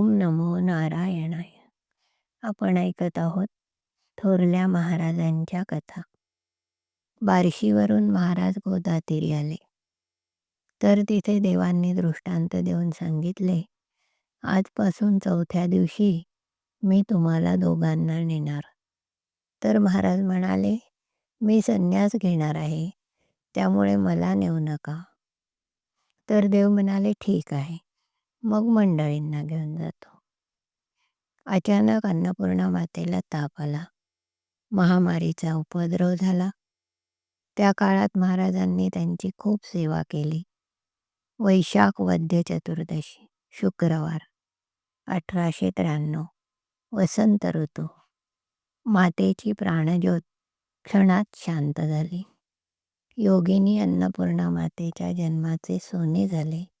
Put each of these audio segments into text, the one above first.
ओम नमो नारायणाय. आपण ऐकत आहोत थोरल्या महाराजांच्या कथा. बार्शीवरून महाराज गोदातीरी आले. तर तिथे देवांनी दृष्टांत देऊन सांगितले आजपासून चौथ्या दिवशी मी तुम्हाला दोघांना नेणार. तर महाराज म्हणाले मी संन्यास घेणार आहे त्यामुळे मला नेऊ नका. तर देव म्हणाले ठीक आहे. मग मंडळींना घेऊन जातो. अचानक अन्नपूर्णा मातेला ताप आला. महामारीचा उपद्रव झाला. त्या काळात महाराजांनी त्यांची खूप सेवा केली. वैशाख वद्य चतुर्दशी शुक्रवार अठराशे त्र्याण्णव वसंत ऋतू. मातेची प्राणज्योत क्षणात शांत झाली. योगिनी अन्नपूर्णा मातेच्या जन्माचे सोने झाले.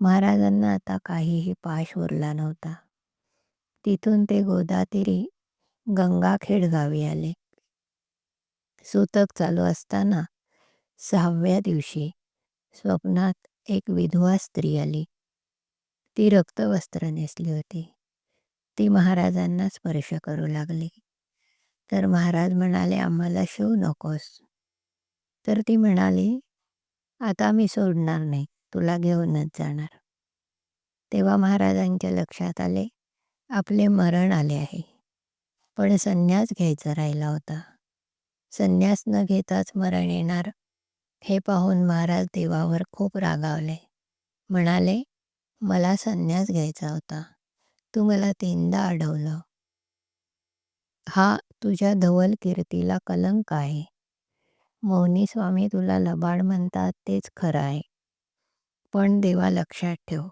महाराजांना आता काहीही पाश उरला नव्हता. तिथून ते गोदातिरी गंगाखेड गावी आले. सूतक चालू असताना सहाव्या दिवशी स्वप्नात एक विधवा स्त्री आली. ती रक्तवस्त्र नेसली होती. ती महाराजांना स्पर्श करू लागली. तर महाराज म्हणाले आम्हाला शिव नकोस. तर ती म्हणाली आता मी सोडणार नाही. तुला घेऊनच जाणार. तेव्हा महाराजांच्या लक्षात आले. आपले मरण आले आहे. पण संन्यास घ्यायचा राहिला होता. संन्यास न घेताच मरण येणार. हे पाहून महाराज देवावर खूप रागावले. म्हणाले मला संन्यास घ्यायचा होता. तू मला तीनदा अडवलं. हा तुझ्या धवल कीर्तीला कलंक आहे. मौनी स्वामी तुला लबाड म्हणतात तेच खरं आहे. पण देवा लक्षात ठेव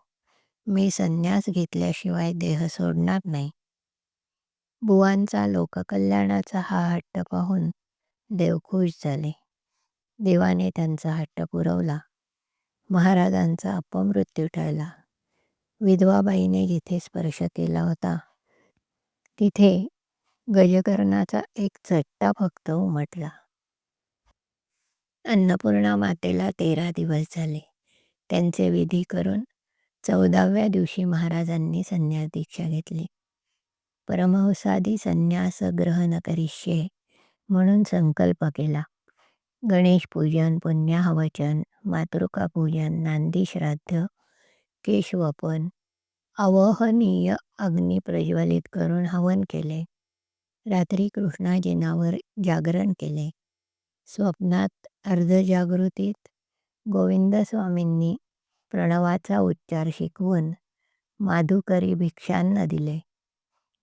मी संन्यास घेतल्याशिवाय देह सोडणार नाही. बुवांचा लोककल्याणाचा हा हट्ट पाहून देव खुश झाले. देवाने त्यांचा हट्ट पुरवला. महाराजांचा अपमृत्यू टळला. विधवाबाईने जिथे स्पर्श केला होता तिथे गजकर्णाचा एक चट्टा फक्त उमटला. अन्नपूर्णा मातेला तेरा दिवस झाले. त्यांचे विधी करून चौदाव्या दिवशी महाराजांनी संन्यास दीक्षा घेतली. परमहंसादी संन्यास ग्रहण करिष्ये म्हणून संकल्प केला. गणेश पूजन पुण्याहवचन मातृका पूजन नांदी श्राद्ध केशवपन अवहनीय अग्नी प्रज्वलित करून हवन केले. रात्री कृष्णाजीनावर जागरण केले. स्वप्नात अर्धजागृतीत गोविंद स्वामींनी प्रणवाचा उच्चार शिकवून माधुकरी भिक्षांना दिले.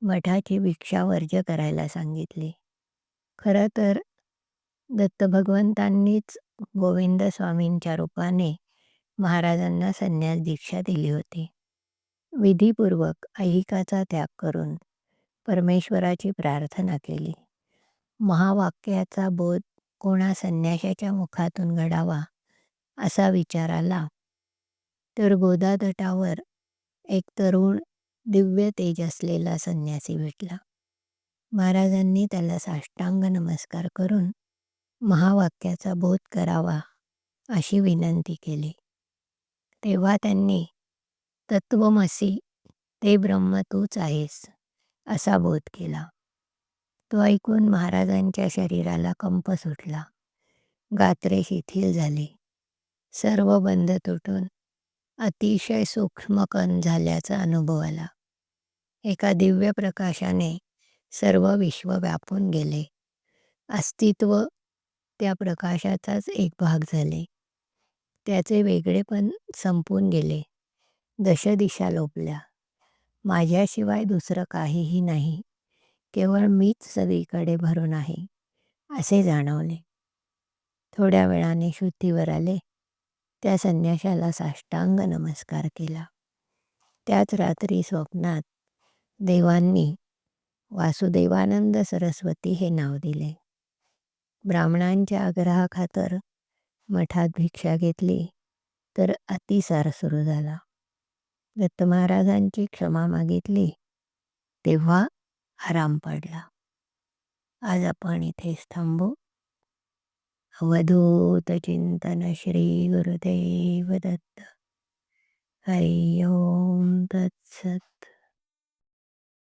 मठाची भिक्षा वर्ज करायला सांगितली. खरं तर दत्तभगवंतांनीच गोविंद स्वामींच्या रूपाने महाराजांना संन्यास दीक्षा दिली होती. विधीपूर्वक ऐहिकाचा त्याग करून परमेश्वराची प्रार्थना केली. महावाक्याचा बोध कोणा संन्याशाच्या मुखातून घडावा असा विचार आला. तर गोदा तटावर एक तरुण दिव्य तेज असलेला संन्यासी भेटला. महाराजांनी त्याला साष्टांग नमस्कार करून महावाक्याचा बोध करावा अशी विनंती केली. तेव्हा त्यांनी तत्वमसी ते ब्रह्म तूच आहेस असा बोध केला. तो ऐकून महाराजांच्या शरीराला कंप सुटला. गात्रे शिथिल झाले. सर्व बंध तुटून अतिशय सूक्ष्मकण झाल्याचा अनुभव आला. एका दिव्य प्रकाशाने सर्व विश्व व्यापून गेले. अस्तित्व त्या प्रकाशाचाच एक भाग झाले. त्याचे वेगळेपण संपून गेले. दशदिशा लोपल्या. माझ्याशिवाय दुसरं काहीही नाही. केवळ मीच सगळीकडे भरून आहे असे जाणवले. थोड्या वेळाने शुद्धीवर आले. त्या संन्याशाला साष्टांग नमस्कार केला. त्याच रात्री स्वप्नात देवांनी वासुदेवानंद सरस्वती हे नाव दिले. ब्राह्मणांच्या आग्रहाखातर मठात भिक्षा घेतली तर अतिसार सुरू झाला. दत्त महाराजांची क्षमा मागितली तेव्हा आराम पडला. आज आपण इथेच थांबू. अवधूत चिंतन श्री गुरुदेव दत्त हरि ओम तत्सत।